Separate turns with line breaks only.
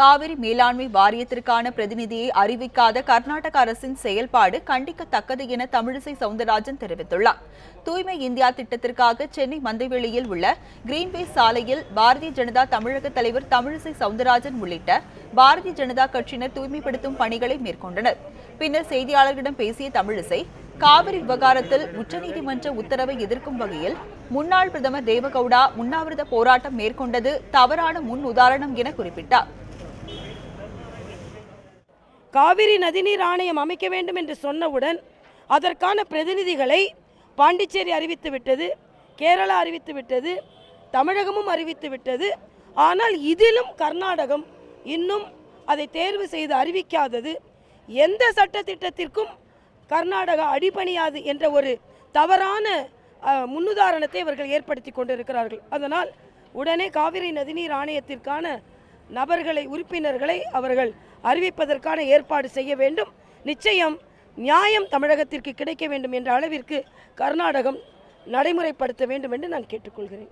காவிரி மேலாண்மை வாரியத்திற்கான பிரதிநிதியை அறிவிக்காத கர்நாடக அரசின் செயல்பாடு கண்டிக்கத்தக்கது என தமிழிசை சவுந்தரராஜன் தெரிவித்துள்ளார். தூய்மை இந்தியா திட்டத்திற்காக சென்னை மந்தைவெளியில் உள்ள கிரீன்வே சாலையில் பாரதிய ஜனதா தமிழக தலைவர் தமிழிசை சவுந்தரராஜன் உள்ளிட்ட பாரதிய ஜனதா கட்சியினர் தூய்மைப்படுத்தும் பணிகளை மேற்கொண்டனர். பின்னர் செய்தியாளர்களிடம் பேசிய தமிழிசை காவிரி விவகாரத்தில் உச்சநீதிமன்ற உத்தரவை எதிர்க்கும் வகையில் முன்னாள் பிரதமர் தேவகவுடா உண்ணாவிரத போராட்டம் மேற்கொண்டது தவறான முன் உதாரணம் என குறிப்பிட்டார்.
காவிரி நதிநீர் ஆணையம் அமைக்க வேண்டும் என்று சொன்னவுடன் அதற்கான பிரதிநிதிகளை பாண்டிச்சேரி அறிவித்து விட்டது கேரளா அறிவித்து விட்டது தமிழகமும் அறிவித்து விட்டது. ஆனால் இதிலும் கர்நாடகம் இன்னும் அதை தேர்வு செய்து அறிவிக்காதது. எந்த சட்டத்திட்டத்திற்கும் கர்நாடகா அடிபணியாது என்ற ஒரு தவறான முன்னுதாரணத்தை இவர்கள் ஏற்படுத்தி கொண்டிருக்கிறார்கள். அதனால் உடனே காவிரி நதிநீர் ஆணையத்திற்கான நபர்களை உறுப்பினர்களை அவர்கள் அறிவிப்பதற்கான ஏற்பாடு செய்ய வேண்டும். நிச்சயம் நியாயம் தமிழகத்திற்கு கிடைக்க வேண்டும் என்ற அளவிற்கு கர்நாடகம் நடைமுறைப்படுத்த வேண்டும் என்று நான் கேட்டுக்கொள்கிறேன்.